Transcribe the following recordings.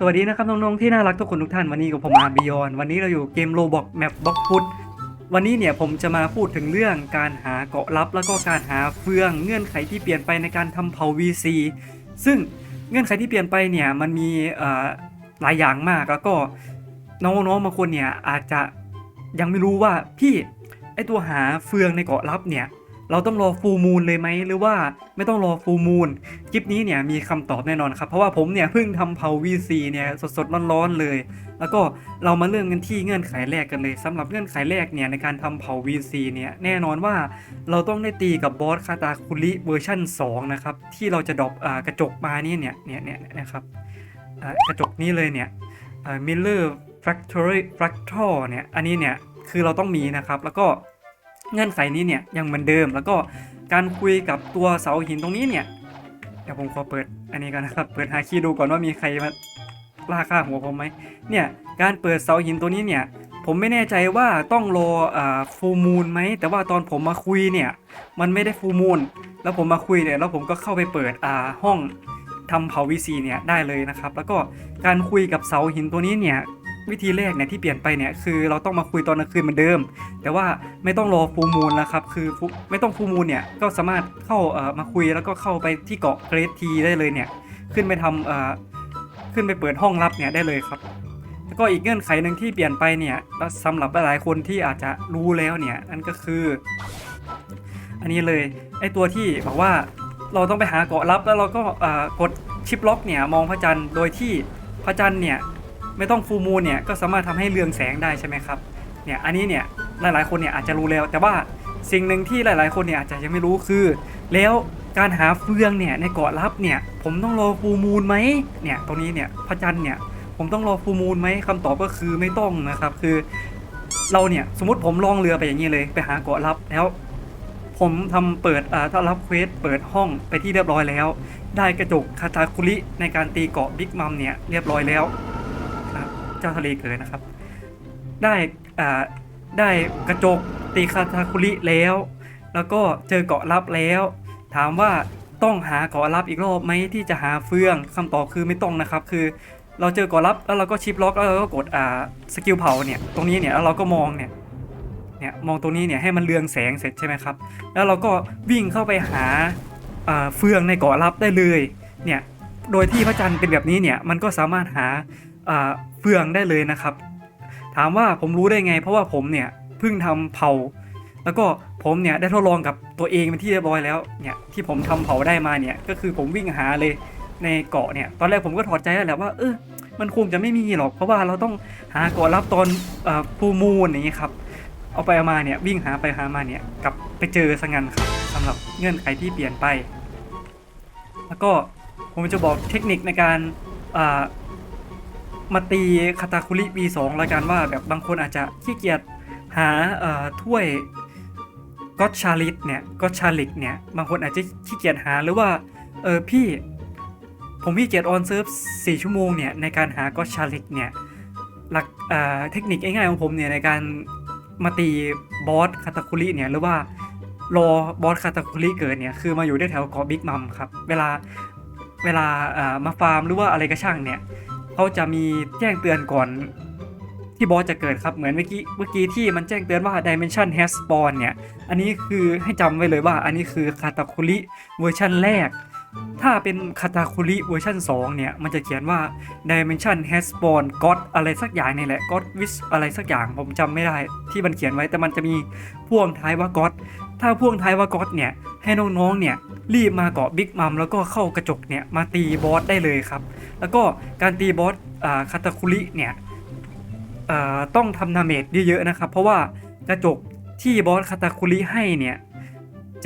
สวัสดีนะครับน้องๆที่น่ารักทุกคนทุกท่านวันนี้กับผมอาร์บิยอนวันนี้เราอยู่เกมโลบอกแมปบล็อกฟุตวันนี้เนี่ยผมจะมาพูดถึงเรื่องการหาเกาะลับ แล้วก็การหาเฟืองเงื่อนไขที่เปลี่ยนไปในการทำเผา VC ซึ่งเงื่อนไขที่เปลี่ยนไปเนี่ยมันมีหลายอย่างมากแล้วก็น้องๆบางคนเนี่ยอาจจะยังไม่รู้ว่าพี่ไอตัวหาเฟืองในเกาะลับเนี่ย เราต้องรอฟูมูลเลยไหมหรือว่าไม่ต้องรอฟูมูลคลิปนี้เนี่ยมีคำตอบแน่นอนครับ เพราะว่าผมเนี่ยเพิ่งทำเผา VC เนี่ยสดๆร้อนๆเลย แล้วก็เรามาเริ่มกันที่เงื่อนไขแรกกันเลยสำหรับเงื่อนไขแรกเนี่ยในการทำเผา VC เนี่ยแน่นอนว่าเราต้องได้ตีกับบอสคาตาคุริเวอร์ชั่น 2 นะครับ ที่เราจะดรอปกระจกมานี่เนี่ยเนี่ยเนี่ยนะครับกระจกนี้เลยเนี่ยมิลเลอร์ฟกทอร์ฟรักทอร์เนี่ย อันนี้เนี่ย คือเราต้องมีนะครับ แล้วก็ เงื่อนไขนี้เนี่ยยังเหมือนเดิม แล้วก็การคุยกับตัวเสาหินตรงนี้เนี่ยเดี๋ยวผมขอเปิดอันนี้กันนะครับ เปิดหาคีดูก่อนว่ามีใครมาล่าค่าหัวผมไหมเนี่ยการเปิดเสาหินตัวนี้เนี่ยผมไม่แน่ใจว่าต้องรออฟูมูลไหมแต่ว่าตอนผมมาคุยเนี่ยมันไม่ได้ฟูมูลแล้วผมมาคุยเนี่ยแล้วผมก็เข้าไปเปิดห้องทำเผาวีซีเนี่ยได้เลยนะครับ แล้วก็การคุยกับเสาหินตัวนี้เนี่ย วิธีแรกเนี่ยที่เปลี่ยนไปเนี่ยคือเราต้องมาคุยตอนกลางคืนเหมือนเดิม แต่ว่าไม่ต้องรอฟูมูลแล้วครับคือไม่ต้องฟูมูลเนี่ยก็สามารถเข้าเอ่อมาคุยแล้วก็เข้าไปที่เกาะเกรดทีได้เลยเนี่ยขึ้นไปทำเอ่อขึ้นไปเปิดห้องลับเนี่ยได้เลยครับแล้วก็อีกเงื่อนไขหนึ่งที่เปลี่ยนไปเนี่ยสำหรับหลายคนที่อาจจะรู้แล้วเนี่ยนั่นก็คือ อันนี้เลยไอตัวที่บอกว่าเราต้องไปหาเกาะลับแล้วเราก็กดชิปล็อกเนี่ยมองพระจันทร์โดยที่พระจันทร์เนี่ย ไม่ต้องฟูมูลเนี่ยก็สามารถทำให้เรืองแสงได้ใช่ไหมครับเนี่ยอันนี้เนี่ยหลายๆคนเนี่ยอาจจะรู้แล้ว แต่ว่าสิ่งหนึ่งที่หลายๆ คนเนี่ยอาจจะยังไม่รู้คือ แล้วการหาเฟืองเนี่ยในเกาะลับเนี่ยผมต้องรอฟูมูลไหมเนี่ยตรงนี้เนี่ยพระจันทร์เนี่ยผมต้องรอฟูมูลไหมคำตอบก็คือไม่ต้องนะครับคือ เราเนี่ยสมมติผมล่องเรือไปอย่างนี้เลย ไปหาเกาะลับแล้ว ผมทำเปิดอ่าถ้ารับเควสเปิดห้องไปที่เรียบร้อยแล้ว ได้กระจกคาตาคุริในการตีเกาะบิ๊กมัมเนี่ยเรียบร้อยแล้ว เจ้าทะเลเกิดนะครับ ได้อ่าได้กระจกตีคาตาคุริแล้ว แล้วก็เจอเกาะลับแล้ว ถามว่าต้องหาเกาะลับอีกรอบไหมที่จะหาเฟืองคำตอบคือไม่ต้องนะครับ คือเราเจอเกาะลับแล้วเราก็ชิปล็อกแล้วเราก็กดอ่าสกิลเผาเนี่ยตรงนี้เนี่ยแล้วเราก็มองเนี่ยเนี่ยมองตรงนี้เนี่ยให้มันเรืองแสงเสร็จใช่ไหมครับ แล้วเราก็วิ่งเข้าไปหาเฟืองในเกาะลับได้เลยเนี่ยโดยที่พระจันทร์เป็นแบบนี้เนี่ยมันก็สามารถหา เฟืองได้เลยนะครับ ถามว่าผมรู้ได้ไง เพราะว่าผมเนี่ยเพิ่งทำเผา แล้วก็ผมเนี่ยได้ทดลองกับตัวเองเป็นที่เรียบร้อยแล้วเนี่ยที่ผมทำเผาได้มาเนี่ยก็คือผมวิ่งหาเลยในเกาะเนี่ยตอนแรกผมก็ถอดใจแล้วแหละว่าเออมันคงจะไม่มีหรอก เพราะว่าเราต้องหาเกาะรับตอนฟูมูลอย่างนี้ครับเอาไปเอามาเนี่ยวิ่งหาไปหามาเนี่ยกลับไปเจอสังงันครับสำหรับเงื่อนไขที่เปลี่ยนไป แล้วก็ผมจะบอกเทคนิคในการอ่า มาตีคาตาคุริ V2 แล้วกันว่าแบบบางคนอาจจะขี้เกียจหาถ้วยก็ชาลิตเนี่ยก็ชาลิกเนี่ยบางคนอาจจะขี้เกียจหาหรือว่าเออพี่ผมขี้เกียจออนเซิร์ฟ4ชั่วโมงเนี่ยในการหาก็ชาลิกเนี่ยหลักเเทคนิคง่ายๆของผมเนี่ยในการมาตีบอสคาตาคุริเนี่ยหรือว่ารอบอสคาตาคุริเกิดเนี่ยคือมาอยู่ได้แถวเกาะบิ๊กมัมครับเวลาเวลามาฟาร์มหรือว่าอะไรก็ช่างเนี่ย เขาจะมีแจ้งเตือนก่อนที่บอสจะเกิดครับเหมือนเมื่อกี้เมื่อกี้ที่มันแจ้งเตือนว่า Dimension has spawn เนี่ย อันนี้คือให้จำไว้เลยว่าอันนี้คือคาตาคุริเวอร์ชันแรก ถ้าเป็นคาตาคุริเวอร์ชัน2 เนี่ย มันจะเขียนว่า Dimension has spawn God อะไรสักอย่างนี่แหละ God wish อะไรสักอย่างผมจำไม่ได้ที่มันเขียนไว้แต่มันจะมีพ่วงท้ายว่า God ถ้าพ่วงท้ายว่า God เนี่ยให้น้องๆเนี่ยรีบมาเกาะบิ๊กมัมแล้วก็เข้ากระจกเนี่ยมาตีบอสได้เลยครับ แล้วก็การตีบอสอ่าคาตาคุริเนี่ยต้องทำดาเมจเยอะๆนะครับ เพราะว่ากระจกที่บอสคาตาคุริให้เนี่ย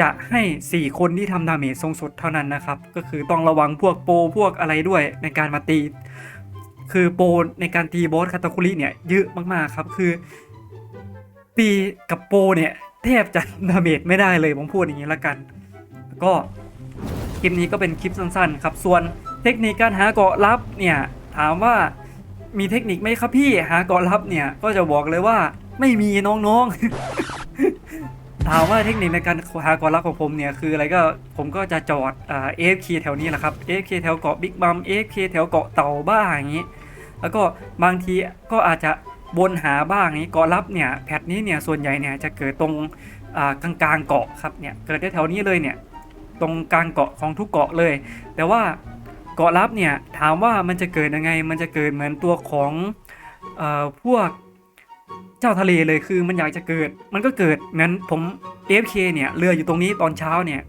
จะให้ 4 คนที่ทำดาเมจทรงสุดเท่านั้นนะครับ ก็คือต้องระวังพวกโปพวกอะไรด้วยในการมาตี คือโปในการตีบอสคาตาคุริเนี่ยเยอะมากๆครับ คือ ตีกับโปเนี่ย แทบจะดาเมจไม่ได้เลยผมพูดอย่างนี้ละกัน ก็คลิปนี้ก็เป็นคลิปสั้นๆครับส่วนเทคนิคการหาเกาะลับเนี่ยถามว่ามีเทคนิคไหมครับพี่หาเกาะลับเนี่ยก็จะบอกเลยว่าไม่มีน้องๆ ถามว่าเทคนิคในการหาเกาะลับของผมเนี่ยคืออะไรก็ผมก็จะจอดอ่า AFK แถวนี้แหละครับ AFK แถวเกาะบิ๊กบัม AFK แถวเกาะเต่าบ้าอย่างนี้ แล้วก็บางทีก็อาจจะ วนหาบ้างนี้เกาะลับเนี่ยแพทนี้เนี่ยส่วนใหญ่เนี่ยจะเกิดตรงกลางกลางๆเกาะครับเนี่ยเกิดได้แถวนี้เลยเนี่ยตรงกลางเกาะของทุกเกาะเลย แต่ว่าเกาะลับเนี่ยถามว่ามันจะเกิดยังไง มันจะเกิดเหมือนตัวของออพวกเจ้าทะเลเลยคือมันอยากจะเกิด มันก็เกิดเหมือนผม AFK เนี่ยเรืออยู่ตรงนี้ตอนเช้าเนี่ย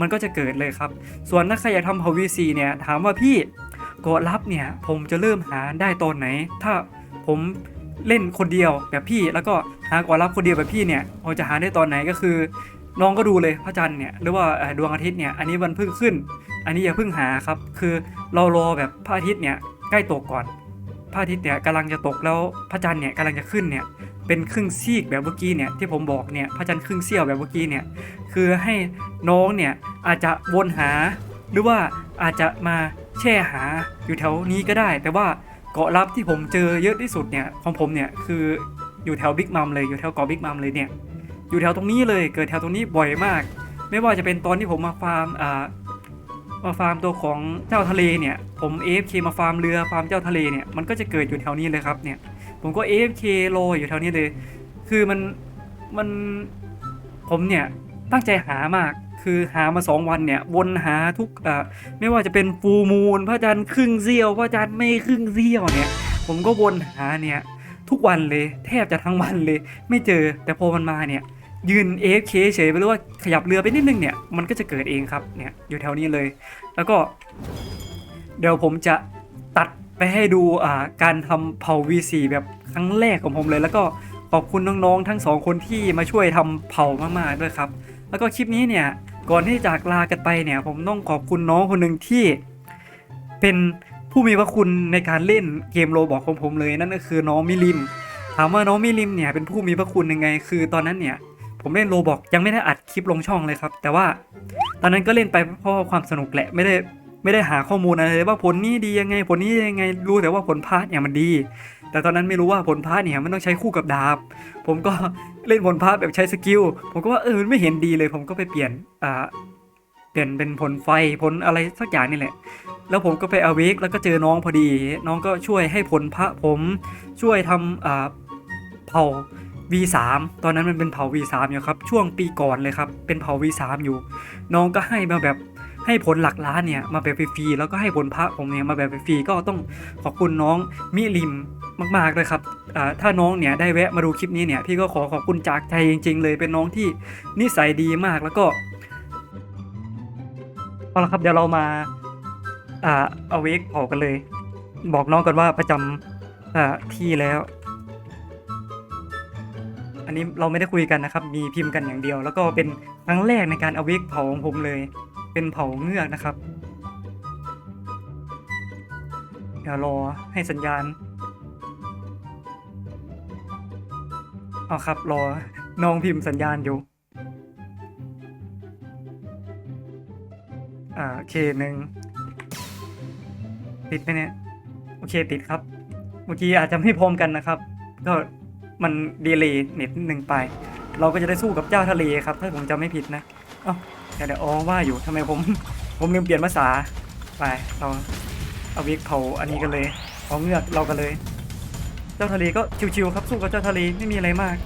มันก็จะเกิดเลยครับ ส่วนถ้าใครอยากทำ HVC เนี่ยถามว่าพี่เกาะลับเนี่ยผมจะเริ่มหาได้ตอนไหน ถ้าผม เล่นคนเดียวแบบพี่แล้วก็หาเกาะลับคนเดียวแบบพี่เนี่ยเราจะหาได้ตอนไหนก็คือ น้องก็ดูเลยพระจันทร์เนี่ยหรือว่าดวงอาทิตย์เนี่ยอันนี้วันเพิ่งขึ้น อันนี้อย่าเพิ่งหาครับ คือเรารอแบบพระอาทิตย์เนี่ยใกล้ตกก่อนพระอาทิตย์เนี่ยกำลังจะตกแล้วพระจันทร์เนี่ยกำลังจะขึ้นเนี่ยเป็นครึ่งซีกแบบเมื่อกี้เนี่ยที่ผมบอกเนี่ยพระจันทร์ครึ่งเสี้ยวแบบเมื่อกี้เนี่ยคือให้น้องเนี่ยอาจจะวนหา หรือว่าอาจจะมาแช่หาอยู่แถวนี้ก็ได้ แต่ว่า เกาะลับที่ผมเจอเยอะที่สุดเนี่ยของผมเนี่ยคืออยู่แถวบิ๊กมัมเลยอยู่แถวเกาะบิ๊กมัมเลยเนี่ยอยู่แถวตรงนี้เลยเกิดแถวตรงนี้บ่อยมาก ไม่ว่าจะเป็นตอนที่ผมมาฟาร์มอ่ามาฟาร์มตัวของเจ้าทะเลเนี่ยผม AFK มาฟาร์มเรือฟาร์มเจ้าทะเลเนี่ยมันก็จะเกิดอยู่แถวนี้เลยครับเนี่ยผมก็ AFK โรยอยู่แถวนี้เลย คือมันมันผมเนี่ยตั้งใจหามาก คือหามาสองวันเนี่ยวนหาทุกอ่อไม่ว่าจะเป็นฟูมูลพระจันทร์ครึ่งเสี้ยวพระจันทร์ไม่ครึ่งเสี้ยวเนี่ย ผมก็วนหาเนี่ยทุกวันเลยแทบจะทั้งวันเลย ไม่เจอแต่พอมันมาเนี่ยยืน AFK เฉยไปหรือว่าขยับเรือไปนิดนึงเนี่ยมันก็จะเกิดเองครับเนี่ยอยู่แถวนี้เลย แล้วก็ เดี๋ยวผมจะตัดไปให้ดูอ่าการทำเผา V4 แบบครั้งแรกของผมเลย แล้วก็ขอบคุณน้องๆทั้งสองคนที่มาช่วยทำเผามากๆด้วยครับ แล้วก็คลิปนี้เนี่ย ก่อนที่จากลากันไปเนี่ย ผมต้องขอบคุณน้องคนหนึ่งที่เป็นผู้มีพระคุณในการเล่นเกมโรบอกของผมเลยนั่นก็คือน้องมิลิม ถามว่าน้องมิลิมเนี่ยเป็นผู้มีพระคุณยังไง คือตอนนั้นเนี่ย ผมเล่นโรบอกยังไม่ได้อัดคลิปลงช่องเลยครับ แต่ว่าตอนนั้นก็เล่นไปเพราะความสนุกแหละไม่ได้ไม่ได้หาข้อมูลอะไรเลยว่าผลนี้ดียังไง ผลนี้ยังไงรู้แต่ว่าผลพาร์ทเนี่ยมันดี แต่ตอนนั้นไม่รู้ว่าผลพาร์ทเนี่ยมันต้องใช้คู่กับดาบ ผมก็เล่นผลพาร์ทแบบใช้สกิล ผมก็ว่าเออมันไม่เห็นดีเลย ผมก็ไปเปลี่ยนอ่าเปลี่ยนเป็นผลไฟผลอะไรสักอย่างนี่แหละ แล้วผมก็ไปเอาเวกแล้วก็เจอน้องพอดี น้องก็ช่วยให้ผลพระผมช่วยทำอ่าเผา V3 ตอนนั้นมันเป็นเผา V3 อยู่ครับ ช่วงปีก่อนเลยครับ เป็นเผา V3 อยู่ น้องก็ให้มาแบบให้ผลหลักล้านเนี่ยมาแบบฟรีๆแล้วก็ให้ผลพระผมเนี่ยมาแบบฟรีก็ต้องขอบคุณน้องมิลิม มากๆเลยครับถ้าน้องเนี่ยได้แวะมาดูคลิปนี้เนี่ยพี่ก็ขอขอบคุณจากใจจริง ๆ เลยเป็นน้องที่นิสัยดีมากแล้วก็เอาละครับเดี๋ยวเรามาอ่าเอาเวกเผากันเลย บอกน้องกันว่าประจำอ่าที่แล้ว อันนี้เราไม่ได้คุยกันนะครับ มีพิมพ์กันอย่างเดียว แล้วก็เป็นครั้งแรกในการเอาเวกเผาของผมเลย เป็นเผาเงือกนะครับเดี๋ยวรอให้สัญญาณ เอครับรอน้องพิมพ์สัญญาณอยู่ อ่าโอเคหนึ่งติดไหมเนี่ยโอเคติดครับ เมื่อกี้อาจจะไม่พร้อมกันนะครับ ก็มันดีเลย์น็ตนิดนึงไป เราก็จะได้สู้กับเจ้าทะเลครับ ถ้าผมจำไม่ผิดนะเอ้าเดี๋ยวเดี๋ยวอ๋อว่าอยู่ทำไมผม ผมลืมเปลี่ยนภาษา ไป เราเอาวิกเผาอันนี้กันเลยเอาเงือกเรากันเลย จ้าทะเลก็ชิวๆครับสู้กับเจ้าทะเลไม่มีอะไรมาก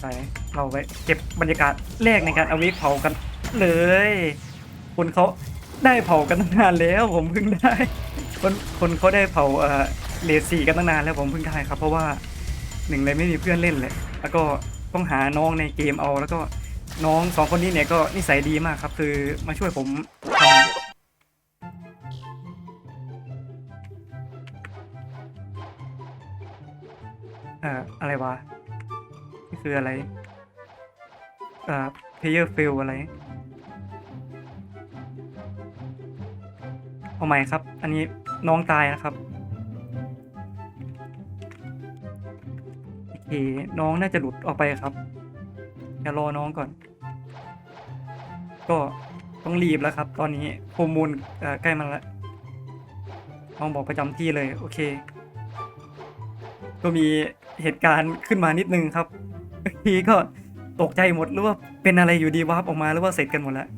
ไปเราไปเก็บบรรยากาศแรกในการเอาวิเผากันเลยคนเขาได้เผากันตั้งนานแล้วผมเพิ่งได้คนคนเขาได้เผาเอ่อเลสสี่กันตั้งนานแล้วผมเพิ่งได้ครับ เพราะว่าหนึ่งเลยไม่มีเพื่อนเล่นเลยแล้วก็ต้องหาน้องในเกมเอาแล้วก็ น้องสองคนนี้เนี่ยก็นิสัยดีมากครับ คือมาช่วยผมทำเอ่ออะไรวะนี่คืออะไรเอ่อ player fail อะไร เอาใหม่ครับ อันนี้น้องตายนะครับโอเคน้องน่าจะหลุดออกไปครับเดี๋ยวรอน้องก่อน ก็ต้องรีบแล้วครับ ตอนนี้โฮอร์โมนเอ่อใกล้มาแล้วน้องบอกประจำที่เลย โอเค ก็มีเหตุการณ์ขึ้นมานิดนึงครับทีก็ตกใจหมดหรือว่าเป็นอะไรอยู่ดีวาร์ปออกมาหรือว่าเสร็จกันหมดแล้ว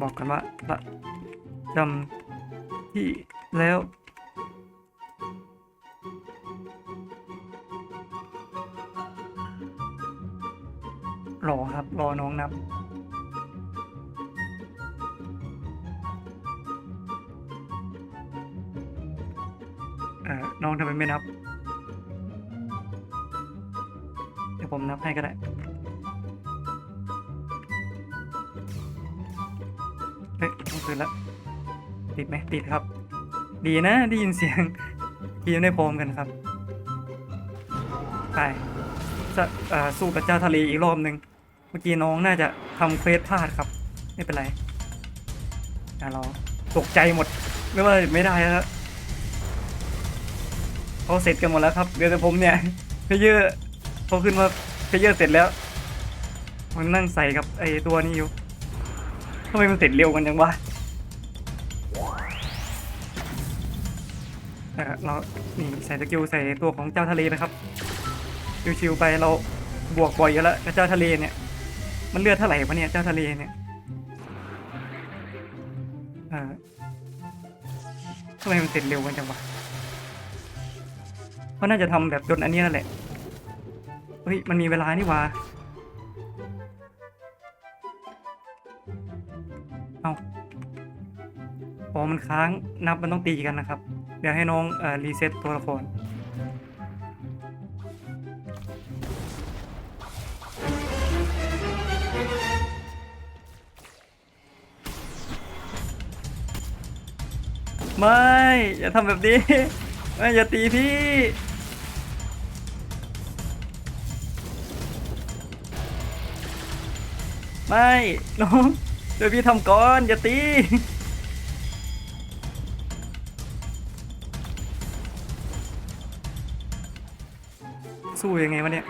บอกกันว่าประจำที่แล้ว รอครับ รอน้องนับเอ่อน้องทำไมไม่นับ เดี๋ยวผมนับให้ก็ได้เฮ้ยต้องคืนล้วติดไหมติดครับ ดีนะ ได้ยินเสียงทีมได้พร้อมกันครับ ไปจะสู้กับเจ้าทะเลอีกรอบหนึ่ง เมื่อกี้น้องน่าจะทำเควสพลาดครับ ไม่เป็นไรอ่เราตกใจหมดไม่ว่าไม่ได้แล้วเขาเสร็จกันหมดแล้วครับเดี๋ยวแต่ผมเนี่ยเพเยอร์พอขึ้นว่าเพเยอร์เสร็จแล้ว มันนั่งใส่กับไอ้ตัวนี้อยู่ทำไมมันเสร็จเร็วกันจังวะเรานี่ใส่สกิลใส่ตัวของเจ้าทะเลนะครับชิวๆไปเราบวกบ่อยอยู่แล้วกับเจ้าทะเลเนี่ย มันเลือดเท่าไหร่วะเนี่ยเจ้าทะเลเนี่ยเออทำไมมันเสร็จเร็วกันจังวะเพราะน่าจะทำแบบจนอันนี้นั่นแหละ เฮ้ย มันมีเวลานี่ว่าเอาอ๋อมันค้างนับมันต้องตีกันนะครับ เดี๋ยวให้น้องเอ่อรีเซ็ตตัวละคร ไม่ อย่าทำแบบนี้ ไม่ อย่าตีพี่ ไม่น้องเดี๋ยวพี่ทำก่อน อย่าตี สู้ยังไงวะเนี่ย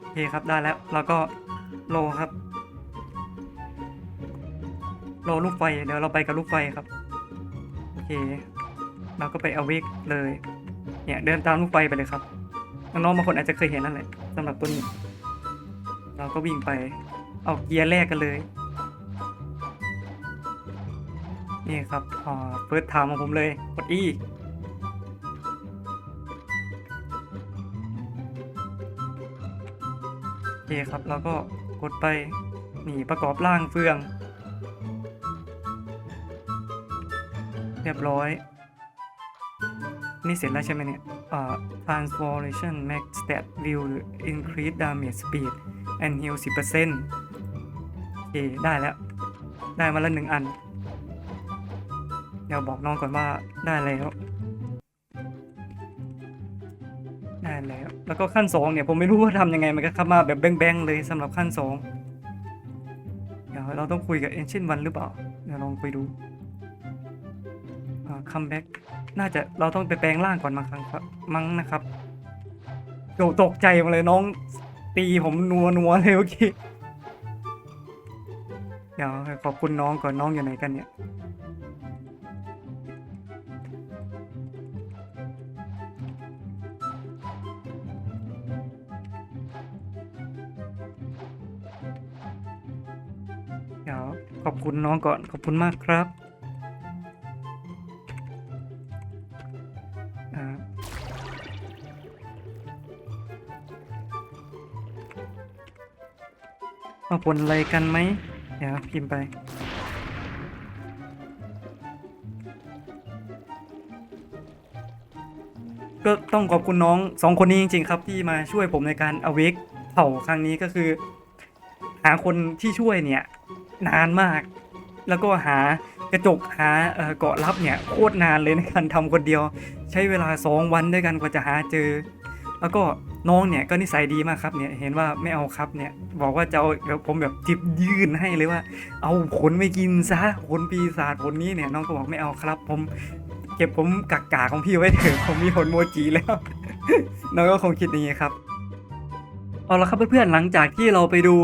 โอเคครับได้แล้ว แล้วก็โลครับ โลลูกไฟเดี๋ยวเราไปกับลูกไฟครับโอเคเราก็ไปเอาวิกเลยเนี่ยเดินตามลูกไฟไปเลยครับน้องๆบางคนอาจจะเคยเห็นนั่นแหละสำหรับตัวนี้เราก็วิ่งไปเอาเกียร์แรกกันเลยนี่ครับอ่าเฟิร์สไทม์ของผมเลยกด E โอเคครับ แล้วก็กดไปนี่ประกอบร่างเฟือง เรียบร้อย นี่เสร็จแล้วใช่ไหมเนี่ยอ่า transformation max stat view หรือ increase damage speed and heal 10%โอเคได้แล้ว ได้มาแล้วหนึ่งอัน เดี๋ยวบอกน้องก่อนว่าได้แล้ว ได้แล้ว แล้วก็ขั้นสองเนี่ย ผมไม่รู้ว่าทำยังไง มันก็เข้ามาแบบแบงๆเลยสำหรับขั้นสองเดี๋ยวเราต้องคุยกับ Ancient One หรือเปล่า เดี๋ยวลองคุยดู คัมแบ็กน่าจะเราต้องไปแปลงร่างก่อนมั้งครับ มั้งนะครับโดตกใจมาเลยน้องตีผมนัวนัวเลยเมื่อกี้เดี๋ยวขอบคุณน้องก่อนน้องอยู่ไหนกันเนี่ยเดี๋ยวขอบคุณน้องก่อนขอบคุณมากครับาผลอะไรกันไหมเดี๋ยวพิมพ์ไป ก็ต้องขอบคุณน้องสองคนนี้จริง ๆ ครับ ที่มาช่วยผมในการเอาเวกเผาครั้งนี้ก็คือ หาคนที่ช่วยเนี่ย นานมาก แล้วก็หากระจกหาเอ่อเกาะลับเนี่ยโคตรนานเลยในการทำคนเดียว ใช้เวลา 2 วันด้วยกันกว่าจะหาเจอ แล้วก็ น้องเนี่ยก็นิสัยดีมากครับเนี่ยเห็นว่าไม่เอาครับเนี่ยบอกว่าจะเอาเดี๋ยวผมแบบจิบยื่นให้เลยว่า เอาผลไม่กินซะผลปีศาจผลนี้เนี่ยน้องก็บอกไม่เอาครับ ผมเก็บผมกักกาของพี่ไว้เถอะผมมีผลโมจิแล้ว น้องก็คงคิดอย่างนี้ครับเอาละครับเพื่อนๆหลังจากที่เราไปดู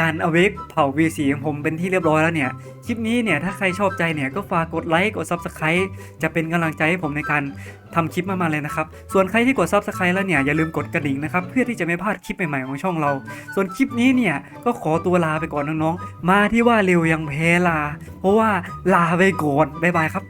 การเอาเวกเผา V4 ของผมเป็นที่เรียบร้อยแล้วเนี่ย คลิปนี้เนี่ยถ้าใครชอบใจเนี่ยก็ฝากกดไลค์กด Subscribe จะเป็นกำลังใจให้ผมในการทำคลิปมากๆเลยนะครับ ส่วนใครที่กด Subscribe แล้วเนี่ยอย่าลืมกดกระดิ่งนะครับ เพื่อที่จะไม่พลาดคลิปใหม่ๆของช่องเรา ส่วนคลิปนี้เนี่ยก็ขอตัวลาไปก่อนน้องๆ มาที่ว่าเร็วยังแพ้ลา เพราะว่าลาไปก่อนบ๊ายบายครับ